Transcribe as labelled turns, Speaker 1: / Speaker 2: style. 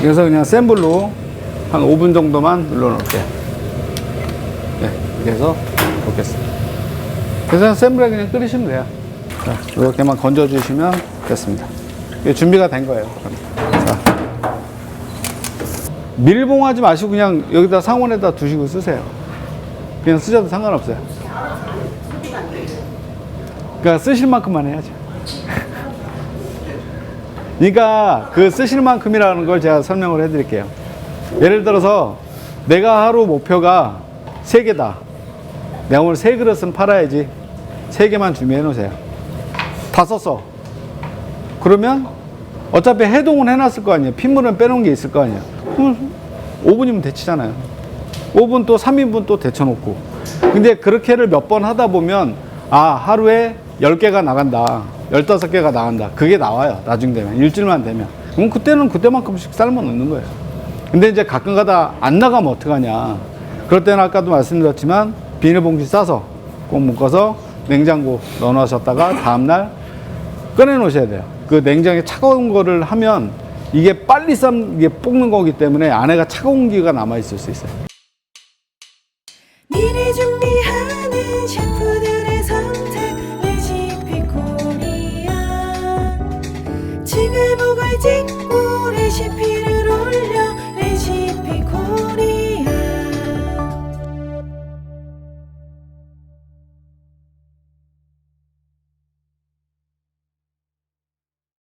Speaker 1: 그래서 그냥 센 불로 한 5분 정도만 눌러 놓을게요. 네, 해서 볶겠습니다. 그래서 센 불에 그냥 끓이시면 돼요. 자, 이렇게만 건져주시면 됐습니다. 이게 준비가 된 거예요. 자. 밀봉하지 마시고 그냥 여기다 상온에다 두시고 쓰세요. 그냥 쓰셔도 상관없어요. 그러니까 쓰실 만큼만 해야죠. 그러니까 그 쓰실 만큼이라는 걸 제가 설명을 해드릴게요. 예를 들어서 내가 하루 목표가 세 개다. 내가 오늘 세 그릇은 팔아야지. 세 개만 준비해 놓으세요. 다 썼어. 그러면 어차피 해동은 해놨을 거 아니에요. 핏물은 빼놓은 게 있을 거 아니에요. 그럼 5분이면 데치잖아요. 5분 또 3인분 또 데쳐놓고. 근데 그렇게를 몇 번 하다 보면 아, 하루에 10개가 나간다. 15개가 나간다. 그게 나와요. 나중 되면. 일주일만 되면. 그럼 그때는 그때만큼씩 삶아 놓는 거예요. 근데 이제 가끔 가다 안 나가면 어떡하냐. 그럴 때는 아까도 말씀드렸지만 비닐봉지 싸서 꼭 묶어서 냉장고 넣어 놓으셨다가 다음날 꺼내 놓으셔야 돼요. 그 냉장에 차가운 거를 하면 이게 빨리 삶, 이게 볶는 거기 때문에 안에가 차가운 기가 남아 있을 수 있어요.
Speaker 2: 준비하는 샤 뮤직 레시피